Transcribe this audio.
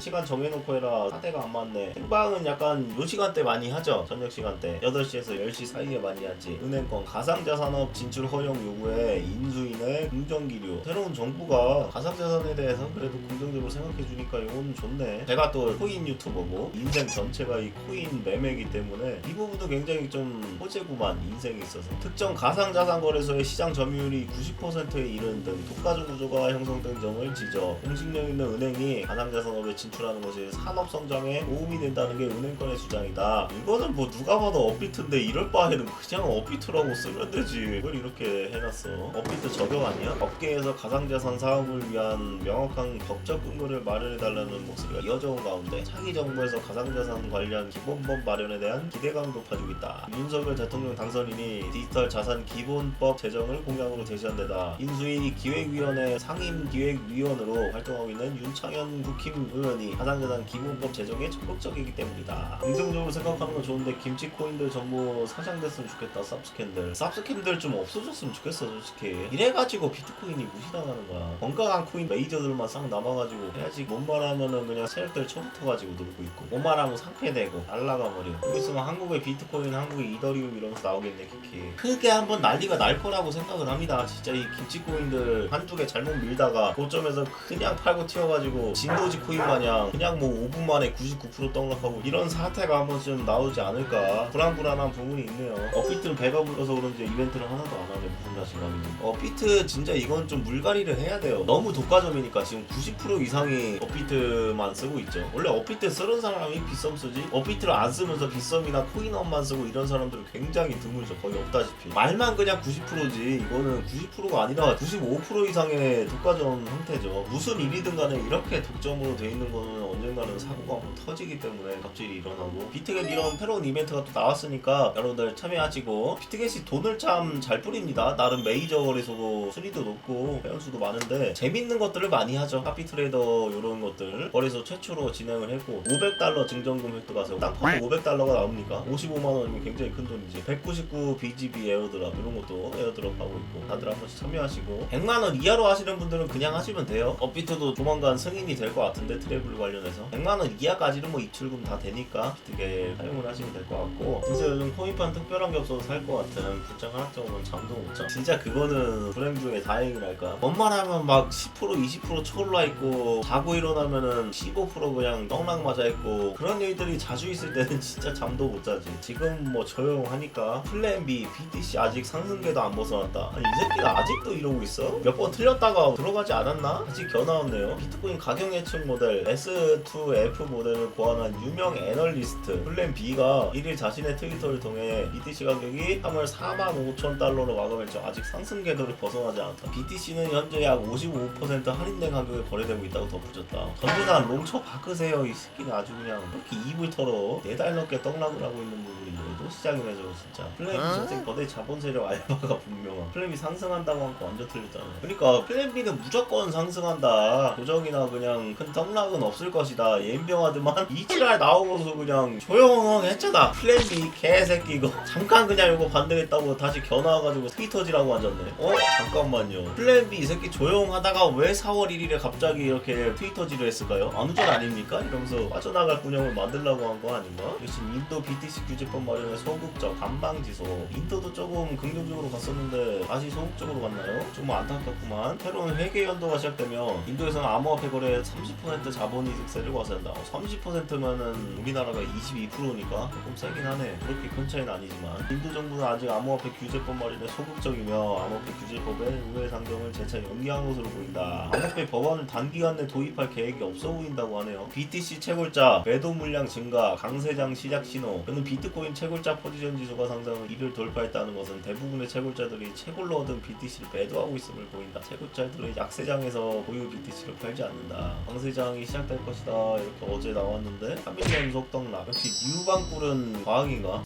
시간 정해놓고 해라. 사태가 안 맞네. 생방은 약간 요 시간대 많이 하죠? 저녁 시간대. 8시에서 10시 사이에 많이 하지. 은행권 가상자산업 진출 허용 요구에 인수인의 긍정기류. 새로운 정부가 가상자산에 대해서 그래도 긍정적으로 생각해주니까 이건 좋네. 제가 또 코인 유튜버고 인생 전체가 이 코인 매매이기 때문에 이 부분도 굉장히 좀 호재구만 인생에 있어서. 특정 가상자산 거래소의 시장 점유율이 90%에 이르는 등 독과점 구조가 형성된 점을 지적. 공식력 있는 은행이 가상자산업에 진 출하는 것이 산업 성장에 도움이 된다는 게 은행권의 주장이다. 이거는 뭐 누가 봐도 업비트인데 이럴 바에는 그냥 업비트라고 쓰면 되지. 뭘 이렇게 해놨어. 업비트 저격 아니야? 업계에서 가상자산 사업을 위한 명확한 법적 근거를 마련해달라는 목소리가 이어져 온 가운데 차기 정부에서 가상자산 관련 기본법 마련에 대한 기대감을 높아지고 있다. 윤석열 대통령 당선인이 디지털 자산 기본법 제정을 공약으로 제시한 데다 인수위 기획위원회 상임기획위원으로 활동하고 있는 윤창현 국힘 의원이 가상자산 기본법 제정에 적극적이기 때문이다. 긍정적으로 생각하는 건 좋은데 김치 코인들 전부 사장됐으면 좋겠다. 쌉스캔들. 쌉스캔들 좀 없어졌으면 좋겠어 솔직히. 이래가지고 비트코인이 무시당하는 거야. 건강한 코인 메이저들만 싹 남아가지고 해야지 뭔 말하면은 그냥 세력들 처붙어가지고 놀고 있고 뭔 말하면 상패되고 날라가 버려. 여기 있으면 한국의 비트코인, 한국의 이더리움 이러면서 나오겠네 키키. 크게 한번 난리가 날 거라고 생각을 합니다. 진짜 이 김치 코인들 한두 개 잘못 밀다가 고점에서 그냥 팔고 튀어가지고 진도지 코인 마냥 그냥 뭐 5분 만에 99% 떡락하고 이런 사태가 한 번쯤 나오지 않을까 불안불안한 부분이 있네요. 업비트는 배가 불러서 그런지 이벤트를 하나도 안 하네 무슨 자신감이니. 업비트 진짜 이건 좀 물갈이를 해야 돼요. 너무 독과점이니까 지금 90% 이상이 업비트만 쓰고 있죠. 원래 업비트 쓰는 사람이 빗썸 쓰지 업비트를 안 쓰면서 빗썸이나 코인업만 쓰고 이런 사람들은 굉장히 드물죠. 거의 없다시피. 말만 그냥 90%지 이거는 90%가 아니라 95% 이상의 독과점 형태죠. 무슨 일이든 간에 이렇게 독점으로 돼 있는 거는 언젠가는 사고가 한번 터지기 때문에 갑자기 일어나고 비트겟 이런 새로운 이벤트가 또 나왔으니까 여러분들 참여하시고 비트겟이 돈을 참 잘 뿌립니다. 나름 메이저 거래소고 순위도 높고 회원수도 많은데 재밌는 것들을 많이 하죠. 카피 트레이더 이런 것들 거래소 최초로 진행을 했고 500달러 증정금 획득 하세요. 딱 봐도 500달러가 나옵니까? 55만 원이면 굉장히 큰 돈이지. 199 BGB 에어드랍 이런 것도 에어드랍 하고 있고 다들 한 번씩 참여하시고 100만 원 이하로 하시는 분들은 그냥 하시면 돼요. 업비트도 조만간 승인이 될 것 같은데 트 래블 관련해서 100만 원 이하까지는 뭐 입출금 다 되니까 비트게 사용을 하시면 될 것 같고 진짜 요즘 코인판 특별한 게 없어서 살 것 같은 불장 하나쯤은 잠도 못 자. 진짜 그거는 불행 중에 다행이랄까. 뭔말 하면 막 10% 20% 초올라 있고 자고 일어나면은 15% 그냥 떡락 맞아 있고 그런 일들이 자주 있을 때는 진짜 잠도 못 자지. 지금 뭐 조용하니까 플랜 B, BTC 아직 상승계도 안 벗어났다. 아니 이 새끼가 아직도 이러고 있어? 몇 번 틀렸다가 들어가지 않았나? 아직 겨나왔네요. 비트코인 가격 예측 모델 S2F 모델을 고안한 유명 애널리스트 플랜 B가 1일 자신의 트위터를 통해 BTC 가격이 3월 4만 5천 달러로 마감했죠. 아직 상승 궤도를 벗어나지 않았다. BTC는 현재 약 55% 할인된 가격에 거래되고 있다고 덧붙였다. 전부다 롱쳐 바꾸세요. 이 새끼는 아주 그냥 이렇게 입을 털어 4달 넘게 떡락을 하고 있는 부분인데 또 시작이네 저거 진짜. 플랜 B 전생 거대 자본 세력 알바가 분명한. 플랜 B 상승한다고 한 거 완전 틀렸잖아. 그러니까 플랜 B는 무조건 상승한다. 고정이나 그냥 큰 떡락은 없을 것이다. 예인병하더만 이지랄 나오고서 그냥 조용하게 했잖아. 플랜 B 개새끼 이거 잠깐 그냥 이거 반대했다고 다시 겨나와가지고 트위터지라고 앉았네. 어? 잠깐만요. 플랜 B 이 새끼 조용하다가 왜 4월 1일에 갑자기 이렇게 트위터지를 했을까요? 안우전 아닙니까? 이러면서 빠져나갈 군형을 만들려고 한 거 아닌가? 지금 인도 BTC 규제법 마련에 소극적 반방지소. 인도도 조금 긍정적으로 갔었는데 다시 소극적으로 갔나요? 좀 안타깝구만. 새로운 회계 연도가 시작되면 인도에서는 암호화폐 거래 30% 자본이득세를 과세한다. 30%면은 우리나라가 22%니까 조금 세긴 하네. 그렇게 큰 차이는 아니지만 인도 정부는 아직 암호화폐 규제법 마련에 소극적이며 암호화폐 규제법의 우회 상정을 재차 연기한 것으로 보인다. 암호화폐 법안을 단기간 내 도입할 계획이 없어 보인다고 하네요. BTC 채굴자 매도 물량 증가, 강세장 시작 신호. 그는 비트코인 채굴자 포지션 지수가 상승을 2를 돌파했다는 것은 대부분의 채굴자들이 채굴로 얻은 BTC를 매도하고 있음을 보인다. 채굴자들은 약세장에서 보유 BTC를 팔지 않는다. 강세장이 시작될 것이다. 이렇게 어제 나왔는데 3일 연속 떡락. 역시 뉴방꿀은 과학인가?